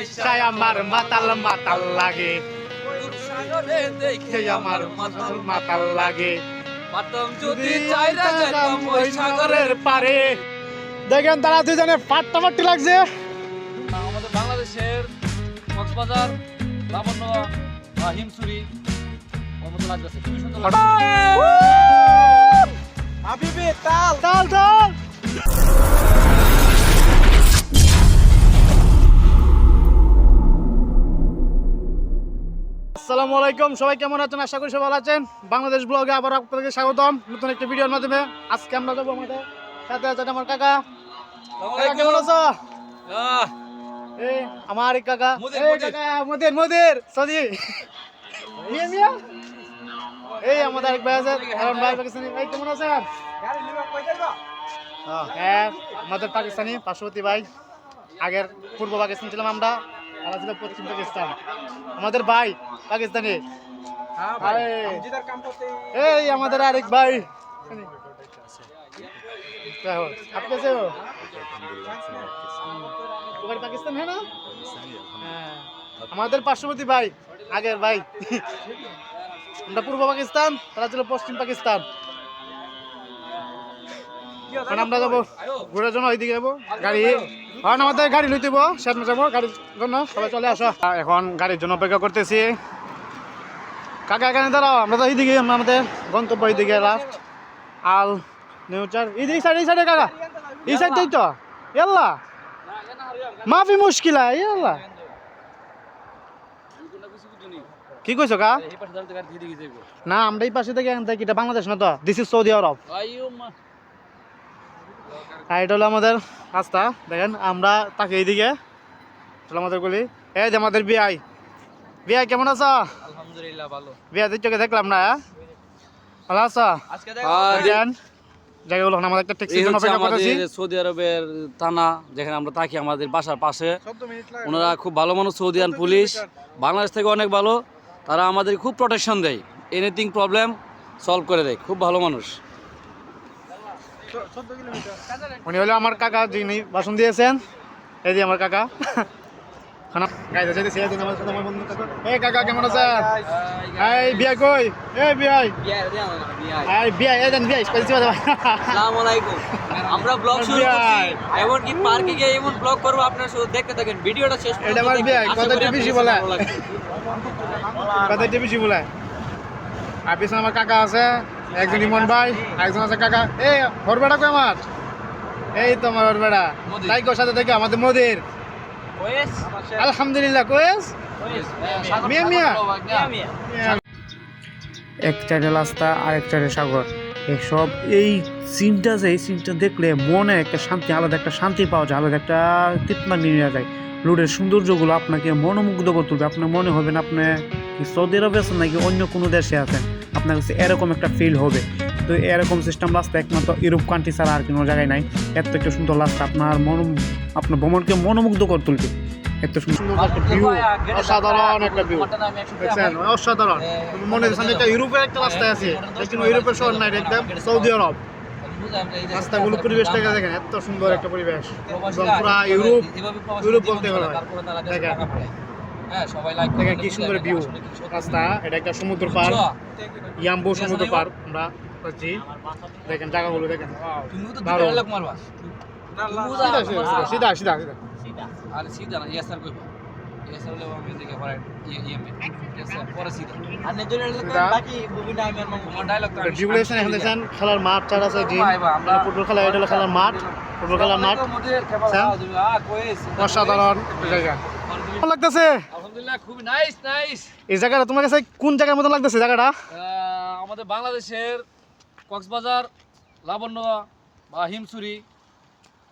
আইসায় আমার মাতাল মাতাল লাগে। দেখে আমার মাতাল মাতাল লাগে। পারতাম যদি চাইরা যেতাম ওই সাগরের সাগরের পারে দেখেন তারা দুজনে ফাটাফাটি লাগছে। আমাদের বাংলাদেশের কক্সবাজার লাবণ্য বা হিমসুরি ওর মতো লাগতেছে খুবই সুন্দর লাগছে। হাবিবি তাল। তাল তাল! আসসালামু আলাইকুম। সবাই কেমন আছেন? আশা করি সবাই ভালো আছেন। বাংলাদেশ ব্লগে আবার আপনাদেরকে স্বাগতম নতুন একটা ভিডিওর মাধ্যমে। আজকে আমরা যাব আমাদের সাথে আছে আমার কাকা। কেমন আছো? আমার কাকা। মোদের, মোদের। কাকা মোদের মোদের। সজি। এই আমাদের আরেক ভাই আছে ভাই পাকিস্তানি ভাই কেমন আছেন? হ্যাঁ আমাদের পাকিস্তানি পার্শ্ববর্তী ভাই। আগের পূর্ব পাকিস্তান ছিলাম আমরা। আমরা ছিলাম পশ্চিম পাকিস্তান আমাদের ভাই পাকিস্তানি আরে, এই আমাদের আরেক ভাই क्या हो आप कैसे हो तुम्हारे पाकिस्तान है ना হ্যাঁ। আমাদের পার্শ্ববর্তী ভাই আগের ভাই আমরা পূর্ব পাকিস্তান তারা ছিল পশ্চিম পাকিস্তান এখন আমরা যাবো ঘোরার জন্য ওইদিকে যাবো গাড়ি এখন আমাদের গাড়ি লইতে সামনে যাব গাড়ির জন্য সবাই চলে আসো। এখন গাড়ির জন্য অপেক্ষা করতেছি। কাকা এখানে দাঁড়াও আমরা তো এইদিকে আমরা আমাদের গন্তব্য এইদিকে লাস্ট আল নিউচার। এইদিকে সাইড এই সাইডে কাকা এই সাইডটাই তো। ইয়াল্লা মাফি মুশকিল ইয়াল্লা। কি কইছো কা। না আমরা এই পাশে থেকে এটা বাংলাদেশ না তো? This is Saudi Arab. আর এটা হলো আমাদের রাস্তা দেখেন আমরা তাকে এইদিকে আমাদের গলি। এই যে আমাদের বিআই। বিআই কেমন আছো? আলহামদুলিল্লাহ ভালো। বিআই তুই চোখে দেখলাম না হ্যাঁ? ভালো আছো? আজকে দেখেন জায়গাগুলো আমাদের একটা ট্যাক্সির জন্য অপেক্ষা করতেছি। সৌদি আরবের থানা যেখানে আমরা থাকি আমাদের বাসার পাশে। ওনারা খুব ভালো মানুষ সৌদিয়ান পুলিশ। বাংলাদেশ থেকে অনেক ভালো। তারা আমাদের খুব প্রোটেকশন দেয়। এনিথিং প্রবলেম সলভ করে দেয়। খুব ভালো মানুষ। উনি হলো আমার কাকা যিনি ভাষণ দিয়েছেন। এই যে আমার কাকা। খানা গাইতে চাইতেছি এই আমার সাথে আমার বন্ধু কাকা। এই কাকা কেমন আছেন? এই বিআই কই? এই বিআই। এই বিআই এই দেন বিআই স্পাইসি বাজা আসসালামাইকুম আমরা ব্লগ শুরু করছি। বিয়াই। এমন কি পার্কে গিয়ে এমন ব্লগ করব আপনারা শুধু দেখতে থাকেন। ভিডিওটা শেষ এটা আমার দেখবেন। বিয়াই, আশা কথা করি একটু বেশি আপনাদের বলে। ভালো লাগবে। কথা একটু বেশি বলে? আর পিছনে আমার কাকা আছে। একজন ইমন ভাই একজন আছে কাকা। এই হরবেড়া কই আমার? এই তো আমার হরবেড়া। তাই কোর সাথে থেকে আমাদের মোদের। আলহামদুলিল্লাহ কোয়েস? মিয়া মিয়া। এক চারে রাস্তা আর এক চারে সাগর। এসব এই সিনটা যে এই সিনটা দেখলে মনে একটা শান্তি আলাদা একটা শান্তি পাওয়া যায় আলাদা একটা তৃপ্তি নিয়ে যায়। রোডের সৌন্দর্যগুলো আপনাকে মনোমুগ্ধ করে তুলবে। আপনার মনে হবে না আপনি কি সৌদি আরবে আছেন নাকি অন্য কোনো দেশে আছেন। আপনার কাছে এরকম একটা ফিল হবে। তো এরকম সিস্টেম রাস্তা একমাত্র ইউরোপ কান্ট্রি ছাড়া আর কোনো জায়গায় নাই। এত একটা সুন্দর রাস্তা আপনার মন আপনার ভ্রমণকে মনোমুগ্ধ করে তুলবে। এত সুন্দর একটা ভিউ অসাধারণ একটা ভিউ দেখছেন? অসাধারণ। মনে হচ্ছে এটা ইউরোপের একটা রাস্তায় আছে। কিন্তু ইউরোপের শহর নাই একদম সৌদি আরব রাস্তাগুলো পরিবেশটাকে দেখেন এত সুন্দর একটা পরিবেশ। পুরা ইউরোপ ইউরোপ বলতে হবে দেখেন। হ্যাঁ সবাই লাইক দেখেন কি সুন্দর ভিউ রাস্তা এটা একটা সমুদ্র পার ইয়াম্বু সমুদ্র পার আমরা পাচ্ছি দেখেন জায়গাগুলো দেখেন। তো দুটো লোক মারবা। সিধা সিধা সিধা সিধা সিধা। না ইয়াসার খেলার মাঠ চার আছে ফুটবল খেলা এটা খেলার মাঠ ফুটবল খেলার মাঠ। অসাধারণ জায়গা। ভালো লাগতেছে? আলহামদুলিল্লাহ খুব নাইস নাইস এই জায়গাটা তোমার কাছে কোন জায়গার মতো লাগতেছে জায়গাটা? আমাদের বাংলাদেশের কক্সবাজার লাবণ্য বা হিমসুরি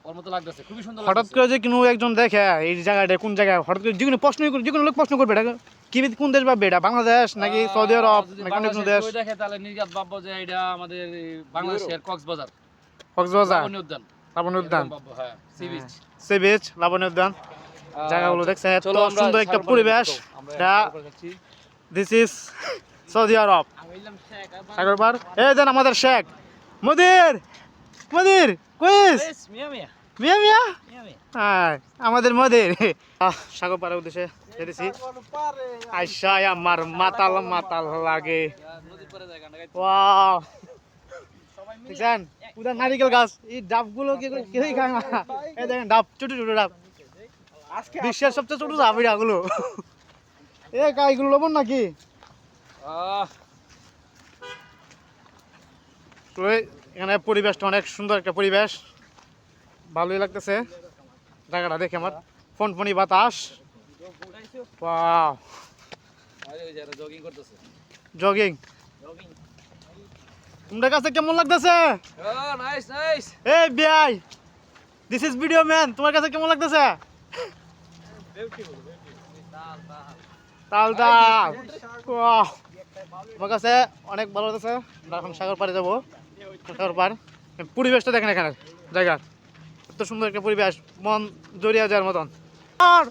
ওর মতো লাগতেছে। খুবই সুন্দর হঠাৎ করে যে কোনো একজন দেখে এই জায়গাটা কোন জায়গায় হঠাৎ করে যে কোনো প্রশ্ন যে কোনো লোক প্রশ্ন করবে এটা কি কোন দেশ ভাববে এটা বাংলাদেশ নাকি সৌদি আরব নাকি অন্য কোনো দেশ? দেখে তাহলে নির্গাত ভাববো যে এটা আমাদের বাংলাদেশের কক্সবাজার। কক্সবাজার। লাবণী উদ্যান লাবণী উদ্যান হ্যাঁ sea beach. Sea beach Laboni উদ্যান জায়গাগুলো দেখছেন এত চলো সুন্দর একটা পরিবেশ। দিস ইজ সৌদি আরব আমি বললাম, শেখ, সাগর পার এই দেন আমাদের শেখ। মদির মদির কুইজ। মিয়া মিয়া। মিয়া মিয়া? হ্যাঁ আমাদের মদের। আহ, সাগর পাড়ার উদ্দেশ্যে যেতেছি। আইসাই আমার মাতাল মাতাল লাগে। ওয়াও। দেখছেন? পুরা নারিকেল গাছ। এই ডাবগুলো কি করে কেউই খায় না এই দেখেন ডাব। ছোট ছোট ডাব। বিশ্বের সবচেয়ে ছোট এই এ গাইগুলো লবণ নাকি? তো এখানে পরিবেশটা অনেক সুন্দর একটা পরিবেশ। ভালোই লাগতেছে। জায়গাটা দেখে আমার। ফোন ফোনি বাতাস। জগিং তোমাদের কাছে কেমন লাগতেছে? Oh, this is video man তোমার কাছে কেমন লাগতেছে? তাল তাল আমার কাছে অনেক ভালো আমরা এখন সাগর পাড়ে যাব। সাগর পার পরিবেশটা দেখেন এখানে। জায়গা। এত সুন্দর একটা পরিবেশ। মন জড়িয়ে যাওয়ার মতন। আর!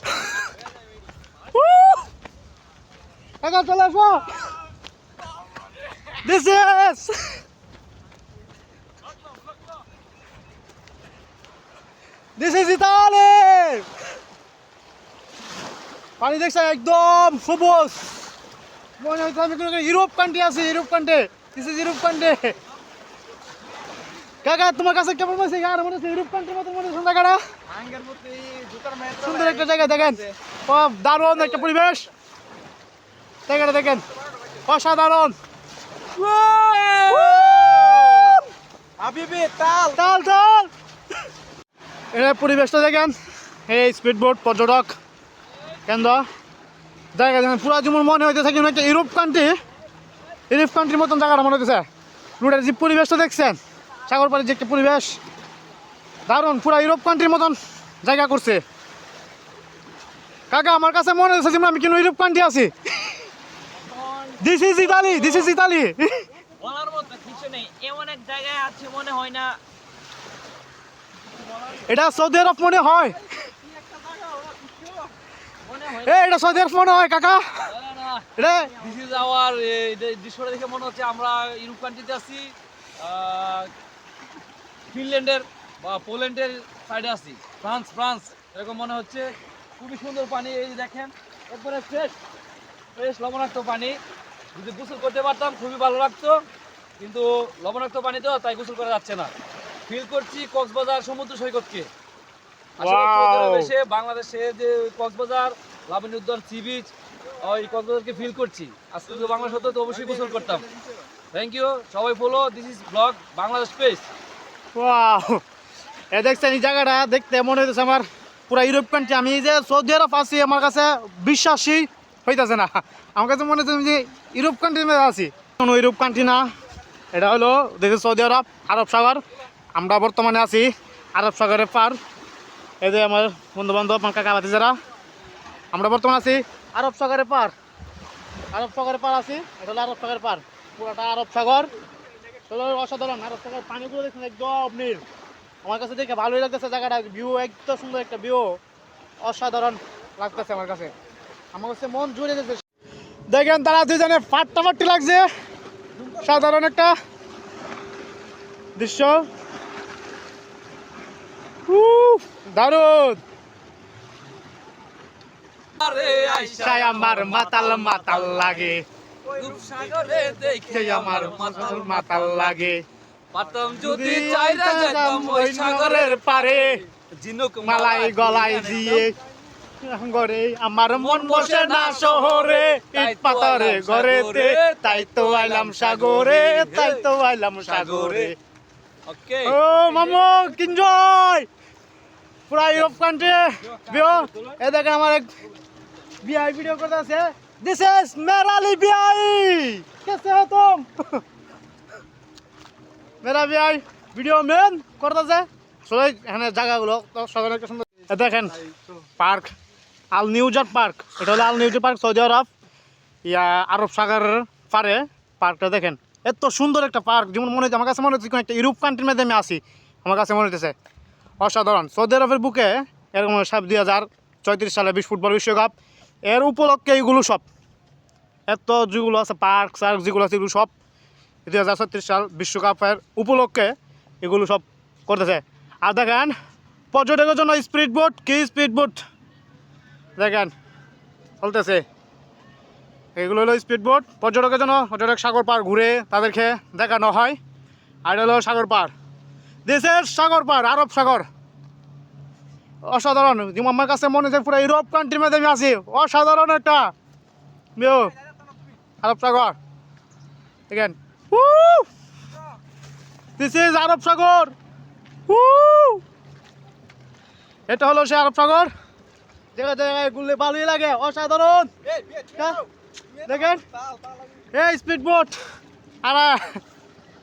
চলে আসো। This is this is Italy পানি দেখছে একদম সবুজ। মনে হচ্ছে আমি কোনো ইউরোপ কান্ট্রি আছি Europe country this is Europe country কাকা তোমার কাছে কেমন মনে হচ্ছে? আর মনে হচ্ছে ইউরোপ কান্ট্রির মতো মনে হচ্ছে জায়গাটা সুন্দর একটা জায়গা দেখেন। ও, দারুণ একটা পরিবেশ। জায়গাটা দেখেন। অসাধারণ। হাবিবি তাল। তাল তাল। এর পরিবেশটা দেখেন। এই স্পিড বোট পর্যটক। কেন্দ্র। জায়গা দেখেন পুরা যেমন মনে হইতেছে কিন্তু একটা ইউরোপ কান্ট্রি ইউরোপ কান্ট্রির মতন জায়গাটা মনে হইতেছে। রোডের যে পরিবেশটা দেখছেন সাগর পাড়ির যে একটা পরিবেশ দারুণ পুরা ইউরোপ কান্ট্রির মতন জায়গা করছে। কাকা আমার কাছে মনে হচ্ছে যেমন আমি কিন্তু ইউরোপ কান্ট্রি আছি। This is Italy this is Italy বলার মতো কিছু নেই। এমন এক জায়গায় আছে মনে হয় না। এটা সৌদি আরব মনে হয়। এটা সৌদি আরব মনে হয় কাকা। এটা দৃশ্যটা দেখে মনে হচ্ছে আমরা ইউরোপ কান্ট্রিতে আছি আহ, ফিনল্যান্ডের বা পোল্যান্ডের সাইডে আছি। ফ্রান্স ফ্রান্স এরকম মনে হচ্ছে। খুবই সুন্দর পানি এই দেখেন। একবারে ফ্রেশ ফ্রেশ লবণাক্ত পানি। যদি গোসল করতে পারতাম খুবই ভালো লাগতো। কিন্তু লবণাক্ত পানি তো তাই গোসল করা যাচ্ছে না। ফিল করছি কক্সবাজার সমুদ্র সৈকতকে। বাংলাদেশে যে কক্সবাজার লাবণী উদ্যান সি বিচ ওই কক্সবাজারকে ফিল করছি। আজকে যদি বাংলাদেশ হতো তো অবশ্যই গোসল করতাম। থ্যাংক ইউ সবাই follow this is blog Bangladesh wow এ দেখছেন এই জায়গাটা, দেখতে মনে হইতেছে আমার পুরা ইউরোপ কান্ট্রি আমি এই যে সৌদি আরব আছি, আমার কাছে বিশ্বাসই হইতেছে না। আমার কাছে মনে হচ্ছে যে ইউরোপ কান্ট্রির মধ্যে আছি। কোনো ইউরোপ কান্ট্রি না। এটা হলো দেখি সৌদি আরব আরব সাগর আমরা বর্তমানে আছি আরব সাগরের পার। এই যে আমার বন্ধু বান্ধব আমার কাকা বাতি যারা আমরা বর্তমানে আছি আরব সাগরের পার। আরব সাগরের পার আছি, এটা হলো আরব সাগরের পার। পুরোটা আরব সাগর। অসাধারণ, আরব সাগর পানিগুলো দেখছেন একদম নীল। আমার কাছে দেখে ভালোই লাগতেছে জায়গাটা ভিউ একদম সুন্দর একটা ভিউ অসাধারণ লাগতেছে আমার কাছে। আমার কাছে মন জুড়ে গেছে। দেখেন তারা দুজনে ফাট্টাফাট্টি লাগছে। সাধারণ একটা দৃশ্য। দারুণ! আরে আমার মাতাল মাতাল লাগে। সাগরে দেখে আমার মাতাল মাতাল লাগে। পারতাম যদি চাইরা যেতাম ওই সাগরের পারে ঝিনুক মালাই গলায় দিয়ে গরে আমার মন বসে না শহরে ইট পাতারে ঘরেতে তাই তো আইলাম সাগরে তাই তো আইলাম সাগরে। ওকে ও মামু কিঞ্জয়! পুরা ইউরোপ কান্ট্রি বিও এ দেখেন আমার এক বিআই ভিডিও করতে আছে দিস ইজ মেরালি বিআই কেসে হো তুম? মেরা বিআই ভিডিও মেন করতে আছে সবাই এখানে জায়গাগুলো সবাই একটা সুন্দর দেখেন পার্ক আল নিউজার পার্ক এটা হলো আল নিউজার পার্ক সৌদি আরব ইয়া, আরব সাগরের পারে। পার্কটা দেখেন, এত সুন্দর একটা পার্ক যেমন মনে হচ্ছে আমার কাছে মনে হচ্ছে একটা ইউরোপ কান্ট্রির মধ্যে আমি আসি আমার কাছে মনে হচ্ছে অসাধারণ। সৌদি আরবের বুকে এরকম সব দুই হাজার চৌত্রিশ সালে বিশ ফুটবল বিশ্বকাপ। এর উপলক্ষে এইগুলো সব। এত যেগুলো আছে, পার্ক, সার্ক যেগুলো আছে, এগুলো সব দুই হাজার ছত্রিশ সাল বিশ্বকাপের উপলক্ষে এগুলো সব করতেছে। আর দেখেন, পর্যটকের জন্য স্পিড বোট, কি স্পিড বোট? দেখেন, চলতেছে। এগুলো হলো স্পিড বোট। পর্যটকের জন্য পর্যটক সাগর পার ঘুরে তাদেরকে দেখানো হয়। আর হলো সাগর পার দেশের সাগর পার আরব সাগর অসাধারণ। আমার কাছে মনে হচ্ছে পুরো ইউরোপ কান্ট্রির মধ্যে আমি আছি। অসাধারণ একটা। আরব সাগর দেখেন দিস ইজ আরব সাগর! এটা হলো সে আরব সাগর জায়গায় জায়গায় ভালোই লাগে। অসাধারণ। হ্যাঁ? দেখেন। এই স্পিড বোট আর,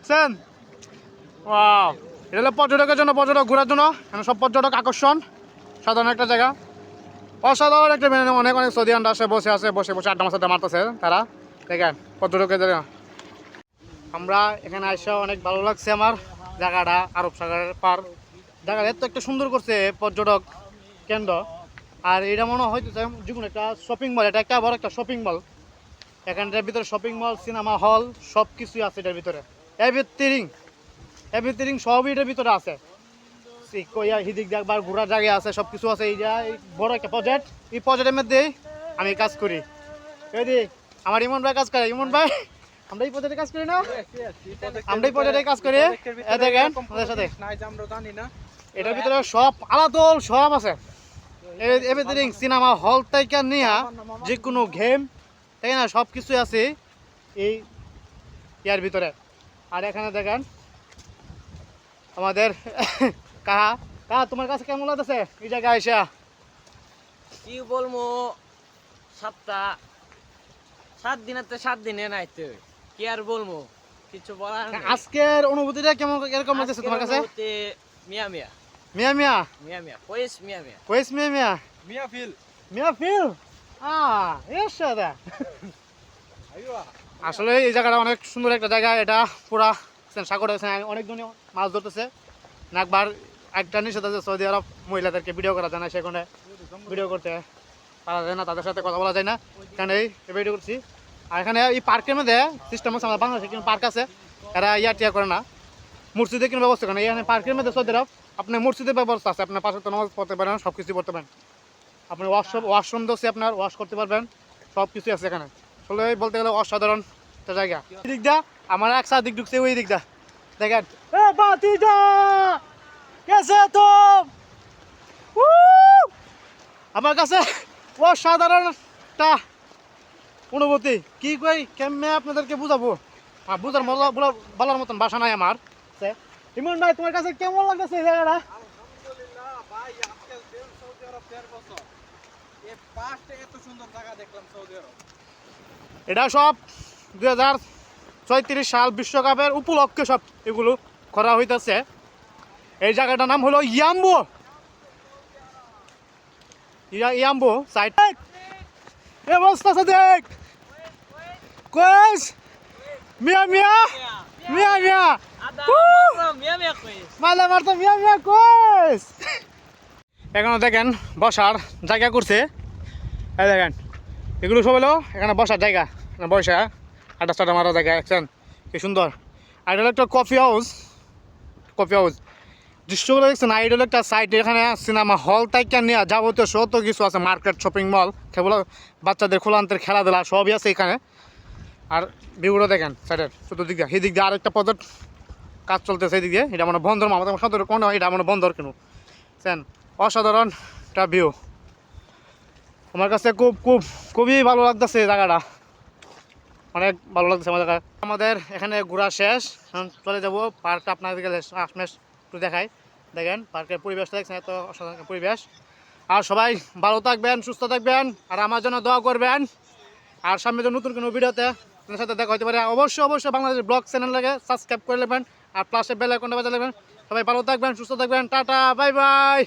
সেন। ওয়াও এটা হলো পর্যটকের জন্য, পর্যটক ঘোরার জন্য। এখানে সব পর্যটক আকর্ষণ। সাধারণ একটা জায়গা। অসাধারণ একটা মেনে অনেক অনেক সৌদিয়ানরা আসে, বসে আছে বসে বসে আড্ডা মাসাড্ডা মারতেছে তারা। দেখেন, পর্যটকের জায়গা। আমরা এখানে আসা অনেক ভালো লাগছে আমার। জায়গাটা আরব সাগরের পার। জায়গাটা এত একটা সুন্দর করছে পর্যটক কেন্দ্র। আর এটা মনে হয় যে কোনো একটা শপিং মল এটা একটা বড় একটা শপিং মল এখানটার ভিতরে শপিং মল সিনেমা হল সব কিছুই আছে এটার ভিতরে। এভরিথিং এভরিথিং সবই এটার ভিতরে আছে। কইয়া হিদিক দেখবার ঘোরার জায়গা আছে সব কিছু আছে, এই বড় একটা প্রজেক্ট এই প্রজেক্টের মধ্যে আমি কাজ করি। এই আমার ইমন ভাই কাজ করে, ইমন ভাই, আমরা এই প্রজেক্টে কাজ করি না? আমরা এই প্রজেক্টে কাজ করি। দেখেন আমাদের সাথে। এটার ভিতরে সব আলাদল, সব আছে। এভরিথিং সিনেমা হল থেকে নিয়ে যে কোনো গেম তাই না? সব কিছুই আছে এই ইয়ার ভিতরে। আর এখানে দেখেন আমাদের কাহা কাহা তোমার কাছে কেমন লাগতেছে? এই জায়গায় এসে কি বলব? সাতটা সাত দিনের তো সাত দিনে নাইতে কি আর বলব? কিছু বলার। আজকের অনুভূতিটা কেমন এরকম লাগতেছে তোমার কাছে? মিয়া মিয়া। মিয়া মিয়া? মিয়া মিয়া কয়েস মিয়া মিয়া। কইস মিয়া মিয়া. মিয়া ফিল। আহ এস দা আসলে এই জায়গাটা অনেক সুন্দর একটা জায়গা এটা পুরা সাগর আছে অনেকজন মাছ ধরতেছে। না একবার একটা নিষেধ আছে, সৌদি আরব মহিলাদেরকে ভিডিও করা যায় না সেখানে ভিডিও করতে পারা যায় না, তাদের সাথে কথা বলা যায় না। এখানে এই ভিডিও করছি, আর এখানে এই পার্কের মধ্যে সিস্টেম আছে, আমাদের বাংলাদেশে কিন্তু পার্ক আছে, এরা ইয়া টিয়া করে না। মসজিদে কোনো ব্যবস্থা করে না। এখানে পার্কের মধ্যে সৌদি আরব, আপনার মসজিদের ব্যবস্থা আছে, আপনার পাশে নামাজ পড়তে পারেন সব কিছু করতে পারেন। আপনি ওয়াশরুম ওয়াশরুম আছে আপনার, ওয়াশ করতে পারবেন সব কিছু আছে এখানে। আসলে বলতে গেলে অসাধারণ একটা জায়গা। দিক আমার এক সাথে দিক ঢুকছে ওই দিকটা দেখেন। এ বাতিজা কেসে তো! আমার কাছে অসাধারণ একটা অনুভূতি। কি কই কেমনে আপনাদেরকে বুঝাবো? আর বুঝার মজা বলা- বলার মতন ভাষা নাই আমার। ইমন ভাই তোমার কাছে কেমন লাগতেছে এই জায়গাটা? এটা সব দুই হাজার ছয়ত্রিশ সাল বিশ্বকাপের উপলক্ষে সব এগুলো করা হইতেছে। এই জায়গাটার নাম হলো ইয়াম্বো। ইয়া- ইয়াম্বো সাইড এ মিয়া মিয়া? মিয়া মিয়া? মিয়া মিয়া কয়েস মারতো মিয়া মিয়া কইস? এখানে দেখেন বসার জায়গা করছে। দেখেন এগুলো সব হলো এখানে বসার জায়গা বসা। আটা চাটা মারা জায়গা দেখছেন কি সুন্দর। আর এটা একটা কফি হাউস কফি হাউস দৃশ্যগুলো দেখছেন? আর এটা একটা সাইড এখানে সিনেমা হল থেকে নিয়ে যাবতীয় শত কিছু আছে মার্কেট শপিং মল কেবল বাচ্চাদের খোলান্তের খেলাধুলা সবই আছে এখানে। আর ভিউগুলো দেখেন সাইডের চতুর্দিক দিয়ে। সেদিক দিয়ে আরেকটা পদত কাজ চলতেছে এদিক দিয়ে। এটা মানে বন্দর আমাদের সদর কোনো এটা মানে বন্দর কেন। সেন অসাধারণ একটা ভিউ আমার কাছে খুব খুব, খুবই ভালো লাগতেছে জায়গাটা। অনেক ভালো লাগতেছে আমার জায়গা আমাদের এখানে ঘোরা শেষ। চলে যাব পার্কটা আপনাদেরকে আশমেশ একটু দেখাই। দেখেন, পার্কের পরিবেশটা দেখছেন, এত অসাধারণ পরিবেশ। আর সবাই ভালো থাকবেন, সুস্থ থাকবেন, আর আমার জন্য দোয়া করবেন। আর সামনে যে নতুন কোনো ভিডিওতে আপনার সাথে দেখা হতে পারে, অবশ্যই অবশ্যই বাংলাদেশ ব্লগ চ্যানেলটাকে সাবস্ক্রাইব করে নেবেন। আর প্লাসে বেল আইকনটা বাজা নেবেন সবাই ভালো থাকবেন, সুস্থ থাকবেন। Tata, bye bye.